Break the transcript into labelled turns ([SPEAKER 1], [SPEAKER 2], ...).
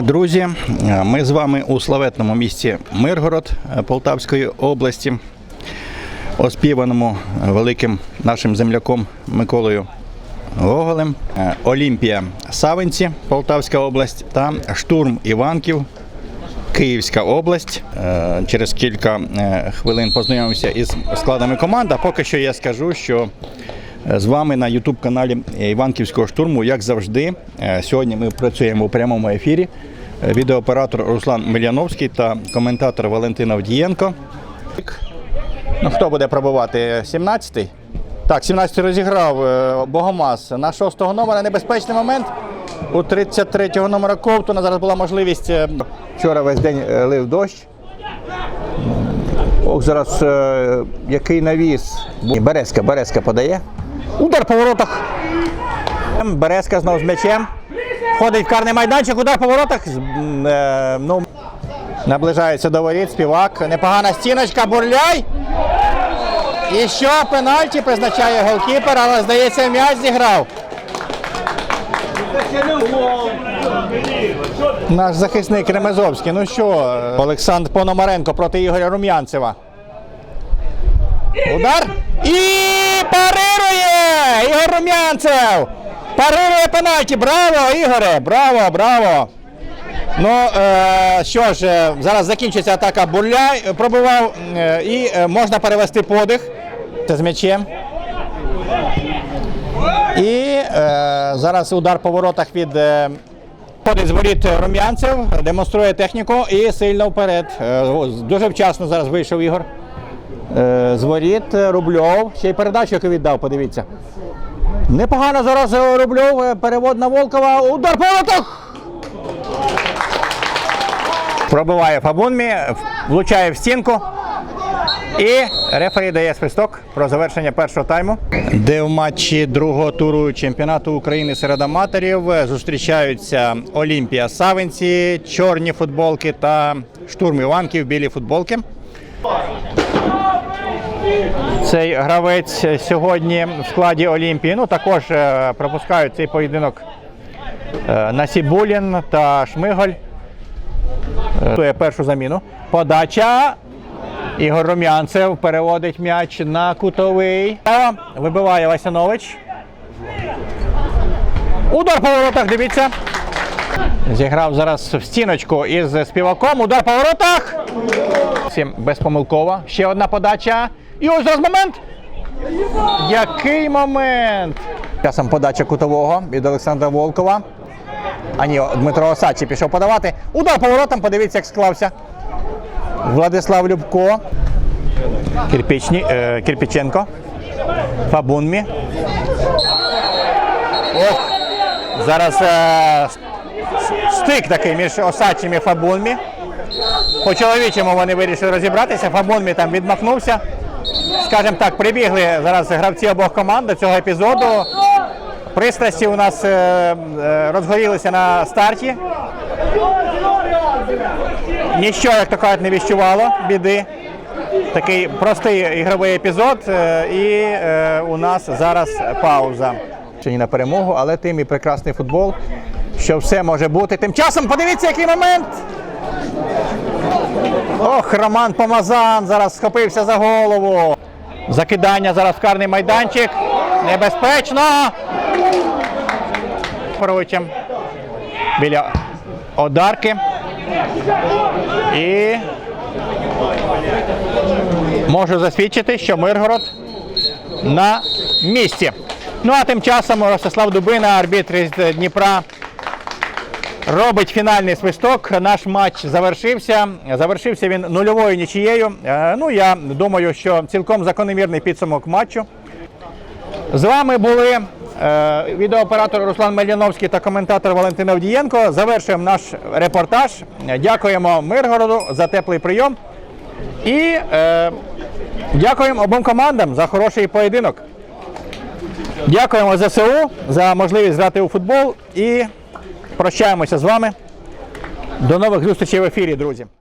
[SPEAKER 1] Друзі, ми з вами у славетному місті Миргород е, Полтавської області, оспіваному великим нашим земляком Миколою Гоголем, Е, Олімпія Савинці, Полтавська область та штурм Іванків. Київська область. Е, Через кілька хвилин познайомився із складами команд. А поки що я скажу, що з вами на youtube каналі Іванківського штурму, як завжди. Е, Сьогодні ми працюємо у прямому ефірі. Е, Відеооператор Руслан Миляновський та коментатор Валентин Авдієнко. Ну, хто буде пробувати? 17-й? Так, 17-й розіграв е, Богомаз на 6-го номера. Небезпечний момент. У 33-го номера Ковтуна зараз була можливість. е, Вчора весь день е, лив дощ. Ох, зараз е, який навіс. Березка, Березка подає. Удар по воротах. Березка знову з м'ячем. Входить в карний майданчик, удар по воротах. Е, ну, наближається до воріт, співак. Непогана стіночка, бурляй. І що пенальті призначає голкіпер, але здається, м'яч зіграв. Наш захисник Ремезовський. Ну що, Олександр Пономаренко проти Ігоря Рум'янцева. Удар. І парирує! Ігор Рум'янцев! Парирує пенальті. Браво, Ігоре! Браво, браво! Ну, е, що ж, е, зараз закінчиться атака Бурляй, пробивав е, і е, можна перевести подих. Це з м'ячем. І е, зараз удар по воротах від е, ходить з воріт Рум'янцев, демонструє техніку і сильно вперед. Е, дуже вчасно зараз вийшов Ігор. Е, з воріт е, Рубльов. Ще й передачу, яку віддав, подивіться. Непогано зараз е, Рубльов. Перевод на Волкова. Удар по воротах! Пробиває Фабунмі, влучає в стінку. І рефері дає свисток про завершення першого тайму. Де в матчі другого туру чемпіонату України серед аматорів зустрічаються Олімпія Савинці, чорні футболки та штурм Іванків, білі футболки. Цей гравець сьогодні в складі Олімпії. Ну також е, пропускають цей поєдинок е, Насібулін та Шмиголь. Готує першу заміну. Подача. Ігор Рум'янцев переводить м'яч на кутовий. Вибиває Васянович. Удар по воротах, дивіться. Зіграв зараз в стіночку із співаком. Удар по воротах. Всім безпомилково. Ще одна подача. І ось зараз момент. Який момент? Часом подача кутового від Олександра Волкова. А ні, Дмитро Осадчий пішов подавати. Удар по воротам, подивіться, як склався. Владислав Любко. Кирпічні, е, Кирпіченко. Фабунмі. Ох. Зараз е, стик такий між Осадчим і Фабунмі. По чоловічому вони вирішили розібратися. Фабунмі там відмахнувся. Скажімо так, прибігли зараз гравці обох команд до цього епізоду. Пристрасті у нас е, е, розгорілися на старті. Ніщо, як то кажуть, не віщувало біди. Такий простий ігровий епізод, е, і у нас зараз пауза. Ще не на перемогу, але тим і прекрасний футбол, що все може бути. Тим часом подивіться, який момент. Ох, Роман Помазан зараз схопився за голову. Закидання зараз в карний майданчик. Небезпечно. Поровичем біля одарки. І можу засвідчити, що Миргород на місці. Ну а тим часом Ростислав Дубина, арбітр із Дніпра, робить фінальний свисток. Наш матч завершився. Завершився він нульовою нічією. Е, Ну, я думаю, що цілком закономірний підсумок матчу. З вами були е, відеооператор Руслан Мельяновський та коментатор Валентин Авдієнко. Завершуємо наш репортаж. Дякуємо Миргороду за теплий прийом. І е, дякуємо обом командам за хороший поєдинок. Дякуємо ЗСУ за можливість грати у футбол і прощаємося з вами. До нових зустрічей в ефірі, друзі.